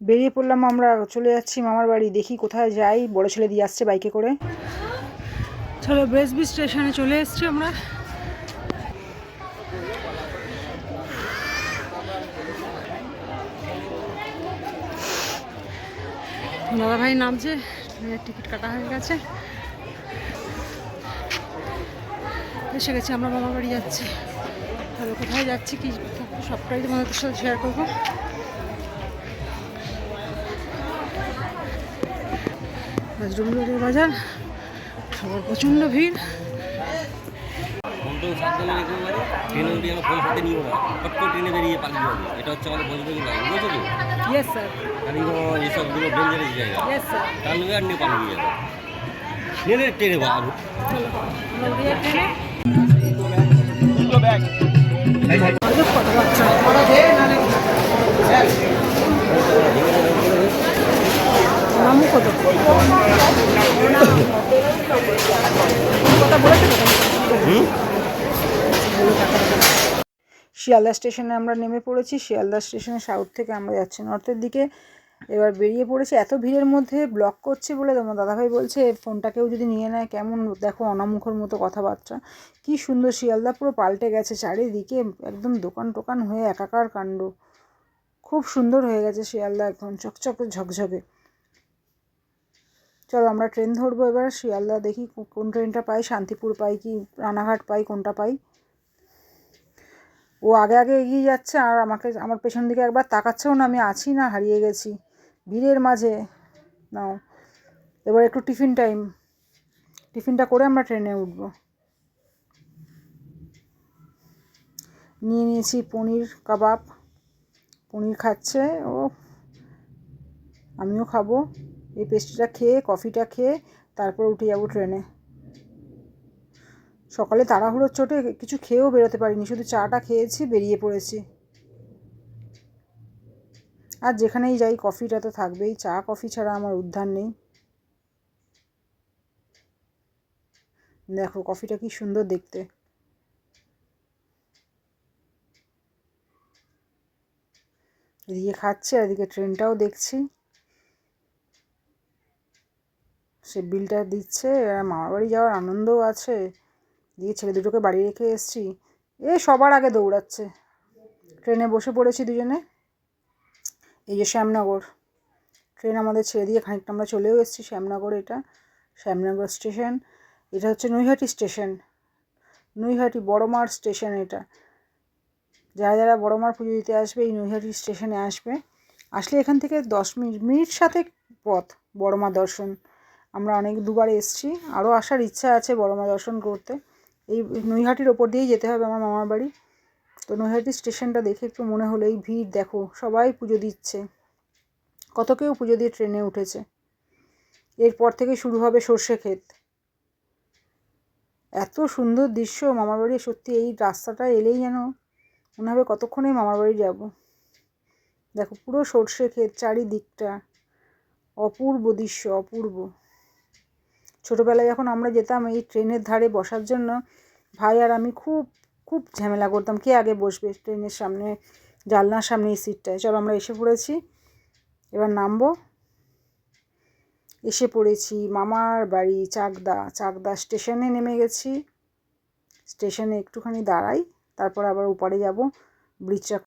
বেরিয়ে পড়লাম, আমরা চলে যাচ্ছি মামার বাড়ি। দেখি কোথায় যাই। বড় ছেলে দিয়ে আসছে বাইকে করে। চলো, ব্রেসবি স্টেশনে চলে এসেছি আমরা। দাদা ভাই নামছে টিকিট কাটা হয়ে গেছে। এসে গেছি, আমরা মামার বাড়ি যাচ্ছি। তবে কোথায় যাচ্ছি কি সবটাই তোমাদের সাথে শেয়ার করব। তার লোকে আর নিয়ে পালিয়ে যাবে। ট্রেনে ট্রেনে বাবু ট্রেনে। আজব কত বাচ্চা কত শিয়ালদা স্টেশনে আমরা নেমে পড়েছি। শিয়ালদা স্টেশনে সাউথ থেকে আমরা যাচ্ছি নর্থের দিকে। এবার বেরিয়ে পড়েছি। এত ভিড়ের মধ্যে ব্লক করছে বলে তোমার দাদাভাই বলছে ফোনটা কেউ যদি নিয়ে নেয় কেমন দেখো অনামুখর মতো কথাবার্তা। কি সুন্দর শিয়ালদা পুরো পাল্টে গেছে চারিদিকে একদম দোকান টোকান হয়ে একাকার কাণ্ড। খুব সুন্দর হয়ে গেছে শিয়ালদা এখন চকচকে ঝকঝকে। চলো আমরা ট্রেন ধরবো এবার, শিয়ালদা দেখি কোন ট্রেনটা পাই, শান্তিপুর পাই কি, রানাঘাট পাই, কোনটা পাই। ও আগে আগে এগিয়ে যাচ্ছে আর আমাকে, আমার পেছন দিকে একবার তাকাচ্ছেও না, আমি আছি না, হারিয়ে গেছি। ভিড়ের মাঝে, নাও। এবার একটু টিফিন টাইম টিফিনটা করে আমরা ট্রেনে উঠব। নিয়ে নিয়েছি পনির কাবাব। পনির খাচ্ছে, ও, আমিও খাব। এই পেস্ট্রিটা খেয়ে কফিটা খেয়ে তারপর উঠে যাব ট্রেনে সকালে তাড়াহুড়োর চোটে কিছু খেয়েও বেরোতে পারিনি, শুধু চাটা খেয়েছি, বেরিয়ে পড়েছি। আর যেখানেই যাই কফিটা তো থাকবেই, চা কফি ছাড়া আমার উদ্ধার নেই। দেখো কফিটা কি সুন্দর দেখতে। এদিকে খাচ্ছে এদিকে ট্রেনটাও দেখছি। সে বিলটা দিচ্ছে, আর মামার বাড়ি যাওয়ার আনন্দও আছে। দিয়ে ছেলে দুটোকে বাড়ি রেখে এসেছি। এ সবার আগে দৌড়াচ্ছে। ট্রেনে বসে পড়েছি দুজনে। এই যে শ্যামনগর। ট্রেন আমাদের ছেড়ে দিয়ে খানিকটা আমরা চলেও এসেছি শ্যামনগর এটা। শ্যামনগর স্টেশন। এটা হচ্ছে নৈহাটি স্টেশন। নৈহাটি বড়মার স্টেশন এটা। যারা যারা বড়মার পুজো দিতে আসবে, এই নৈহাটি স্টেশনে আসবে। আসলে এখান থেকে দশ মিনিট মিনিট সাথে পথ বড়মা দর্শন। আমরা অনেক দুবার এসেছি। আরও আসার ইচ্ছা আছে বড়মা দর্শন করতে। এই নৈহাটির ওপর দিয়েই যেতে হবে আমার মামার বাড়ি। তো নৈহাটি স্টেশনটা দেখে একটু মনে হলো, এই ভিড় দেখো, সবাই পুজো দিচ্ছে। কত কেউ পুজো দিয়ে ট্রেনে উঠেছে। এরপর থেকে শুরু হবে সর্ষে ক্ষেত। এত সুন্দর দৃশ্য মামার বাড়ি, সত্যি এই রাস্তাটা এলেই যেন মনে হবে কতক্ষণে মামার বাড়ি যাব। দেখো পুরো সর্ষে ক্ষেত, চারিদিকটা অপূর্ব দৃশ্য, অপূর্ব। ছোটোবেলায় যখন আমরা যেতাম এই ট্রেনের ধারে বসার জন্য, ভাই আর আমি খুব খুব ঝামেলা করতাম কে আগে বসবে ট্রেনের সামনে, জানলার সামনে এই সিটটায়। চলো আমরা এসে পড়েছি। এবার নামবো। এসে পড়েছি মামার বাড়ি, চাকদা। চাকদা স্টেশনে নেমে গেছি। স্টেশনে একটুখানি দাঁড়াই, তারপর আবার ওপারে যাব। ব্রিজটা